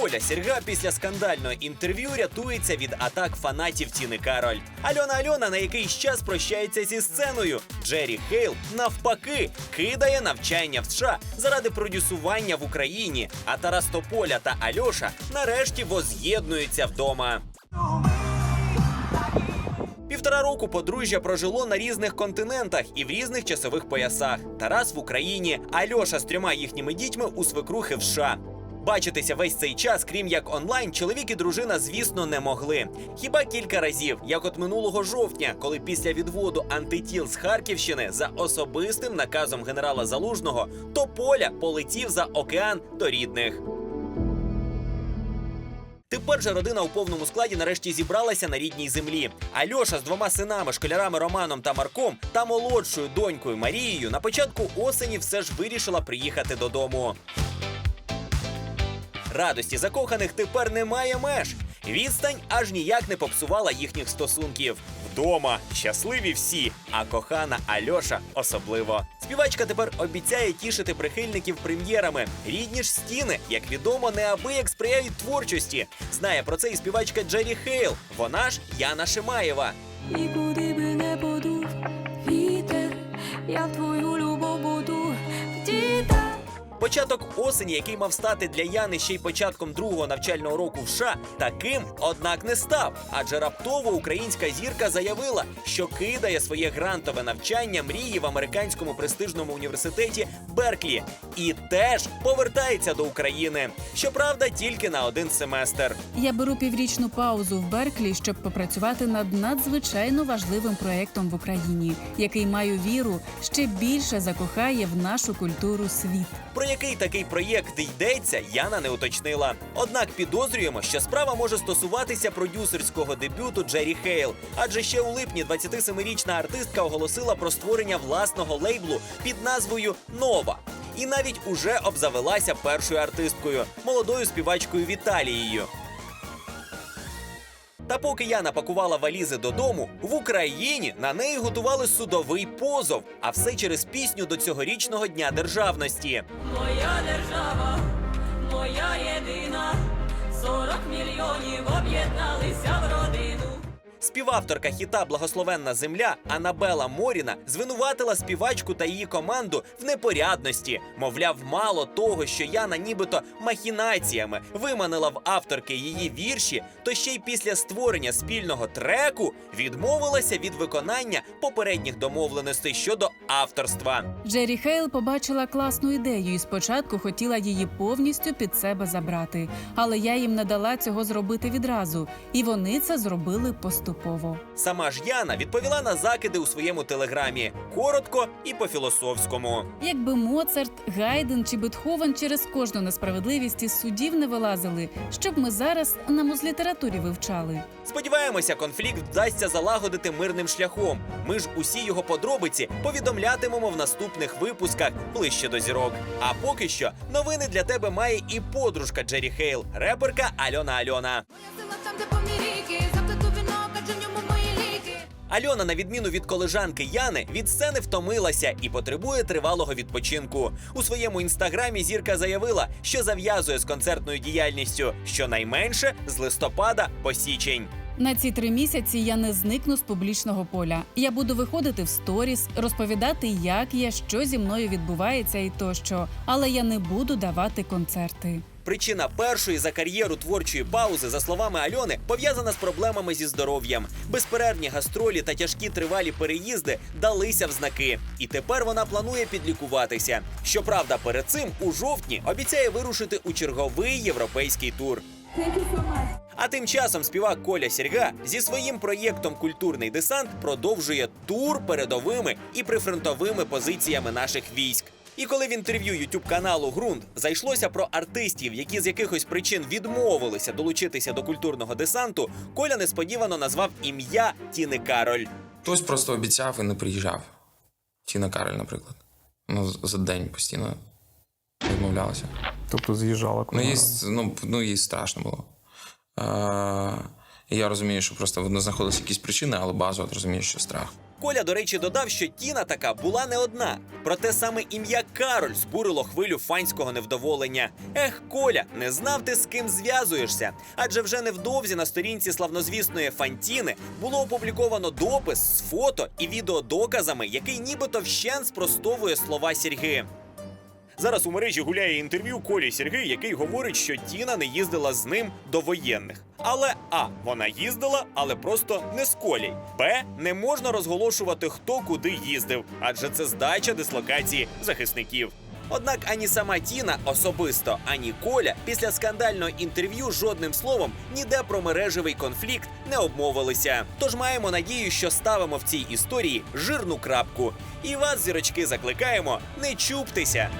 Коля Серга після скандального інтерв'ю рятується від атак фанатів Тіни Кароль. Альона Альона на якийсь час прощається зі сценою. Джері Хейл навпаки кидає навчання в США заради продюсування в Україні. А Тарас Тополя та Альоша нарешті воз'єднуються вдома. Півтора року подружжя прожило на різних континентах і в різних часових поясах. Тарас в Україні, Альоша з трьома їхніми дітьми у свекрухи в США. Бачитися весь цей час, крім як онлайн, чоловік і дружина, звісно, не могли. Хіба кілька разів, як от минулого жовтня, коли після відводу антитіл з Харківщини за особистим наказом генерала Залужного Тополя полетів за океан до рідних. Тепер же родина у повному складі нарешті зібралася на рідній землі. Альоша з двома синами, школярами Романом та Марком та молодшою донькою Марією на початку осені все ж вирішила приїхати додому. Радості закоханих тепер немає меж. Відстань аж ніяк не попсувала їхніх стосунків. Вдома щасливі всі, а кохана Альоша особливо. Співачка тепер обіцяє тішити прихильників прем'єрами. Рідні ж стіни, як відомо, неабияк сприяють творчості. Знає про це і співачка Джері Хейл. Вона ж Яна Шимаєва. І куди би не подув вітер, я твою любов. Початок осені, який мав стати для Яни ще й початком другого навчального року в США, таким, однак, не став. Адже раптово українська зірка заявила, що кидає своє грантове навчання мрії в американському престижному університеті Берклі і теж повертається до України. Щоправда, тільки на один семестр. Я беру піврічну паузу в Берклі, щоб попрацювати над надзвичайно важливим проєктом в Україні, який маю віру ще більше закохає в нашу культуру світ. Який такий проєкт йдеться, Яна не уточнила. Однак підозрюємо, що справа може стосуватися продюсерського дебюту Джері Хейл. Адже ще у липні 27-річна артистка оголосила про створення власного лейблу під назвою Нова. І навіть уже обзавелася першою артисткою, молодою співачкою Віталією. Та поки Яна пакувала валізи додому, в Україні на неї готували судовий позов, а все через пісню до цьогорічного дня державності. Моя держава, моя єдина, 40 мільйонів об'єдналися в родину. Співавторка хіта Благословенна земля Анабела Моріна звинуватила співачку та її команду в непорядності. Мовляв, мало того, що Яна нібито махінаціями виманила в авторки її вірші, то ще й після створення спільного треку відмовилася від виконання попередніх домовленостей щодо авторства. Джері Хейл побачила класну ідею і спочатку хотіла її повністю під себе забрати, але я їм не дала цього зробити відразу, і вони це зробили поступово. Сама ж Яна відповіла на закиди у своєму телеграмі коротко і по-філософському. Якби Моцарт, Гайден чи Бетховен через кожну несправедливість із судів не вилазили, щоб ми зараз на музлітературі вивчали. Сподіваємося, конфлікт вдасться залагодити мирним шляхом. Ми ж усі його подробиці повідомлятимемо в наступних випусках ближче до зірок. А поки що новини для тебе має і подружка Джері Хейл, реперка Альона Альона. Моя сила там, де повні Альона, на відміну від колежанки Яни, від сцени втомилася і потребує тривалого відпочинку. У своєму інстаграмі зірка заявила, що зав'язує з концертною діяльністю щонайменше з листопада по січень. На ці три місяці я не зникну з публічного поля. Я буду виходити в сторіс, розповідати, як я, що зі мною відбувається і тощо. Але я не буду давати концерти. Причина першої за кар'єру творчої паузи, за словами Альони, пов'язана з проблемами зі здоров'ям. Безперервні гастролі та тяжкі тривалі переїзди далися в знаки. І тепер вона планує підлікуватися. Щоправда, перед цим у жовтні обіцяє вирушити у черговий європейський тур. А тим часом співак Коля Сірга зі своїм проєктом Культурний десант продовжує тур передовими і прифронтовими позиціями наших військ. І коли в інтерв'ю youtube каналу Грунт зайшлося про артистів, які з якихось причин відмовилися долучитися до культурного десанту, Коля несподівано назвав ім'я Тіни Кароль. Хтось просто обіцяв і не приїжджав. Тіна Кароль, наприклад. Ну, за день постійно відмовлялася. Тобто з'їжджала Ну, їй, ну, ну, їй страшно було. Е, я розумію, що просто воно знаходилися якісь причини, але базово ти розумієш, що страх. Коля, до речі, додав, що Тіна така була не одна. Проте саме ім'я Кароль збурило хвилю фанського невдоволення. Ех, Коля, не знав ти з ким зв'язуєшся. Адже вже невдовзі на сторінці славнозвісної Фантіни було опубліковано допис з фото і відеодоказами, який нібито вщен спростовує слова Сергія. Зараз у мережі гуляє інтерв'ю Колі Сергій, який говорить, що Тіна не їздила з ним до воєнних. Але А, вона їздила, але просто не з Колій. Б, не можна розголошувати, хто куди їздив, адже це здача дислокації захисників. Однак ані сама Тіна особисто, ані Коля після скандального інтерв'ю жодним словом ніде про мережевий конфлікт не обмовилися. Тож маємо надію, що ставимо в цій історії жирну крапку. І вас, зірочки, закликаємо не чуптеся.